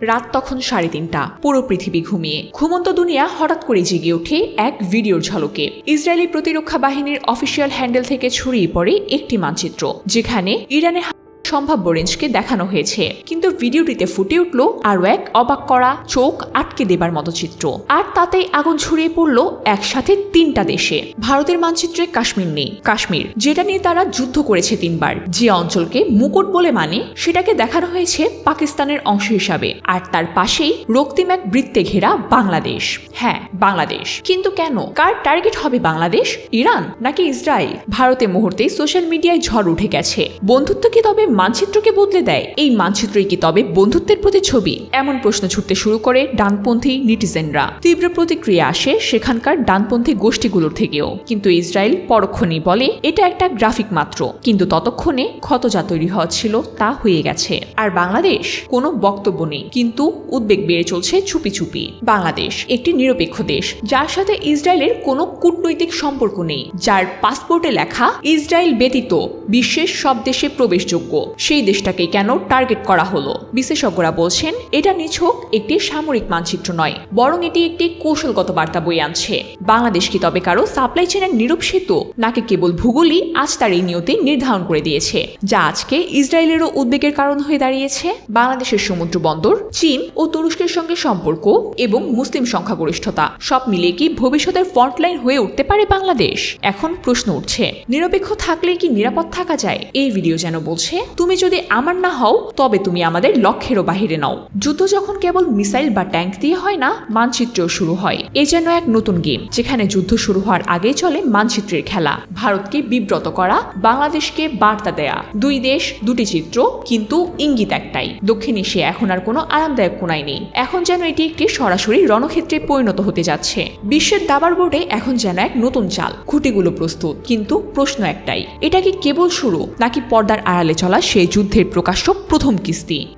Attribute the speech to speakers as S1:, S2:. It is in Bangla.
S1: রাত তখন সাড়ে তিনটা। পুরো পৃথিবী ঘুমিয়ে। ঘুমন্ত দুনিয়া হঠাৎ করে জেগে ওঠে এক ভিডিওর ঝলকে। ইসরায়েলি প্রতিরক্ষা বাহিনীর অফিসিয়াল হ্যান্ডেল থেকে ছড়িয়ে পড়ে একটি মানচিত্র, যেখানে ইরানে সম্ভাব্য রেঞ্জকে দেখানো হয়েছে। কিন্তু ভিডিওটিতে ফুটে উঠল আরও এক অবাক করা, চোখ আটকে দেবার মতো চিত্র। আর তাতেই আগুন ছড়িয়ে পড়ল একসাথে তিনটা দেশে। ভারতের মানচিত্রে কাশ্মীর নেই। কাশ্মীর, যেটা নিয়ে তারা যুদ্ধ করেছে তিনবার। যে অঞ্চলকে মুকুট বলে মানে সেটাকে দেখানো হয়েছে পাকিস্তানের অংশ হিসাবে। আর তার পাশেই রক্তিম এক বৃত্তে ঘেরা বাংলাদেশ। হ্যাঁ বাংলাদেশ। কিন্তু কেন? কার টার্গেট হবে বাংলাদেশ? ইরান নাকি ইসরায়েল? ভারতে মুহূর্তেই সোশ্যাল মিডিয়ায় ঝড় উঠে গেছে। বন্ধুত্ব কি তবে মানচিত্রকে বদলে দেয়। এই মানচিত্রই কি তবে বন্ধুত্বের প্রতি ছবি? এমন প্রশ্ন ছুটতে শুরু করে ডানপন্থী নিটিজেনরা। তীব্র প্রতিক্রিয়া আসে সেখানকার ডানপন্থী গোষ্ঠীগুলোর থেকেও। কিন্তু ইসরায়েল পরক্ষণেই বলে এটা একটা গ্রাফিক মাত্র। কিন্তু ততক্ষণে ক্ষত যা তৈরি হওয়া ছিল তা হয়ে গেছে। আর বাংলাদেশ কোনো বক্তব্য নেই, কিন্তু উদ্বেগ বেড়ে চলছে চুপি চুপি। বাংলাদেশ একটি নিরপেক্ষ দেশ, যার সাথে ইসরায়েলের কোনো কূটনৈতিক সম্পর্ক নেই, যার পাসপোর্টে লেখা, ইসরায়েল ব্যতীত বিশ্বের সব দেশে প্রবেশযোগ্য। সেই দেশটাকে কেন টার্গেট করা হলো? বিশেষজ্ঞরা বলছেন, এটা নিছক একটি সামরিক মানচিত্র নয়, বরং এটি একটি কৌশলগত বার্তা বই আনছে। বাংলাদেশ কি তবে কারও সাপ্লাই চেনের নীরব সেতু, নাকি কেবল ভূগোলই আজ তার এই নিয়তি নির্ধারণ করে দিয়েছে, যা আজকে ইসরায়েলেরও উদ্বেগের কারণ হয়ে দাঁড়িয়েছে? বাংলাদেশের সমুদ্র বন্দর, চীন ও তুরস্কের সঙ্গে সম্পর্ক এবং মুসলিম সংখ্যাগরিষ্ঠতা, সব মিলিয়ে কি ভবিষ্যতের ফ্রন্টলাইন হয়ে উঠতে পারে বাংলাদেশ? এখন প্রশ্ন উঠছে, নিরপেক্ষ থাকলে কি নিরাপদ থাকা যায়? এই ভিডিও যেন বলছে তুমি যদি আমার না হও, তবে তুমি আমাদের লক্ষ্যেরও বাহিরে নাও। যুদ্ধ যখন কেবল মিসাইল বা ট্যাঙ্ক দিয়ে হয় না, মানচিত্রেও শুরু হয়। এ যেন এক নতুন গেম, যেখানে যুদ্ধ শুরু হওয়ার আগেই চলে মানচিত্রের খেলা। ভারতকে বিব্রত করা, বাংলাদেশকে বার্তা দেয়া। দুই দেশ, দুটি চিত্র, কিন্তু ইঙ্গিত একটাই। দক্ষিণ এশিয়া এখন আর কোনো আরামদায়ক কোনায় নেই। এখন যেন এটি একটি সরাসরি রণক্ষেত্রে পরিণত হতে যাচ্ছে। বিশ্বের দাবার বোর্ডে এখন যেন এক নতুন চাল। খুঁটিগুলো প্রস্তুত, কিন্তু প্রশ্ন একটাই, এটা কি কেবল শুরু, নাকি পর্দার আড়ালে চলা সেই যুদ্ধের প্রকাশ্য প্রথম কিস্তি।